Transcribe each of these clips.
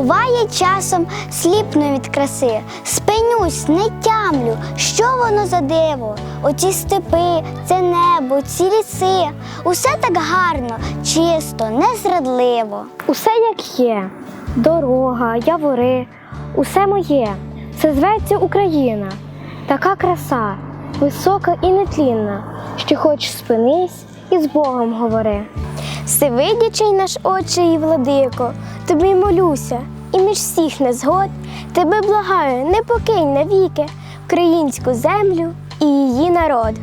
Буває часом сліпну від краси, спинюсь, не тямлю, що воно за диво. Оці степи, це небо, ці ліси. Усе так гарно, чисто, незрадливо. Усе як є, дорога, явори, усе моє. Це зветься Україна. Така краса, висока і нетлінна, що хоч спинись і з Богом говори. Всевидячий наш Отче і владико, тобі молюся, і між всіх незгод тебе благаю, не покинь навіки українську землю і її народ.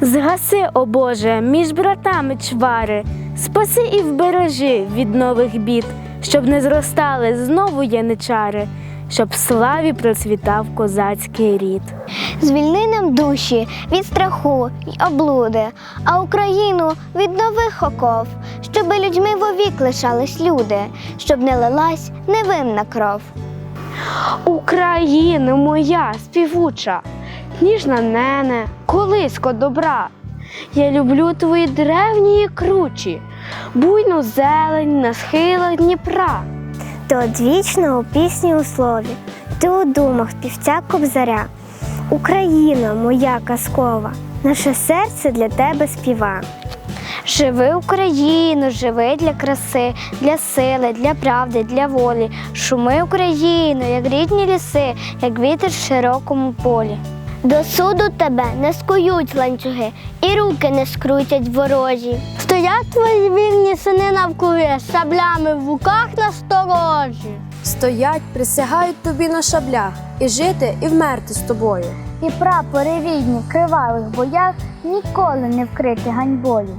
Згаси, о Боже, між братами чвари, спаси і вбережи від нових бід, щоб не зростали знову яничари, щоб в славі процвітав козацький рід. Звільни нам душі від страху й облуди, а Україну від нових оков, щоби людьми вовік лишались люди, щоб не лилась невинна кров. Україна моя співуча, ніжна нене, колиско добра. Я люблю твої древні і кручі, буйну зелень на схилах Дніпра. Ти одвічна у пісні у слові, ти у думах півця кобзаря. Україна моя казкова, наше серце для тебе співа. Живи Україну, живи для краси, для сили, для правди, для волі. Шуми Україну, як рідні ліси, як вітер в широкому полі. До суду тебе не скують ланцюги, і руки не скрутять ворожі. Стоять твої вільні сини навкруги, шаблями в руках насторожі. Стоять, присягають тобі на шаблях, і жити, і вмерти з тобою. І прапори рідні в кривавих боях ніколи не вкриті ганьбою.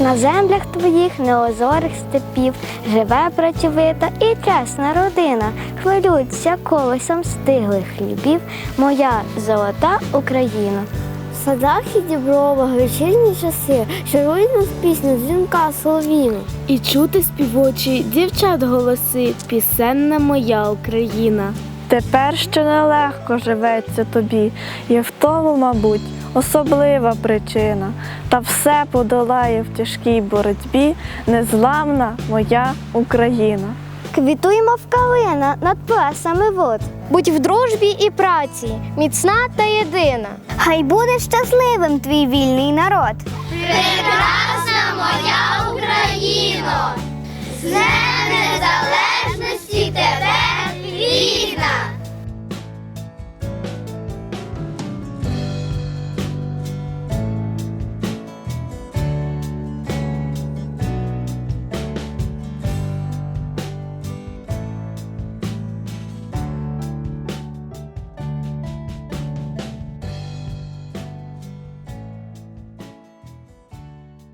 На землях твоїх неозорих степів живе працьовита і чесна родина. Хвилюються колесом стиглих хлібів, моя золота Україна. В садах і дібровах вечірні часи, шарують нас пісня дзвінка соловіну. І чути співочі дівчат голоси, пісенна моя Україна. Тепер ще нелегко живеться тобі, є в тому, мабуть, особлива причина, та все подолає в тяжкій боротьбі незламна моя Україна. Квітуємо в калина над плесами вод. Будь в дружбі і праці, міцна та єдина. Хай буде щасливим твій вільний народ. Прекрасна моя Україно! З незалежності тебе!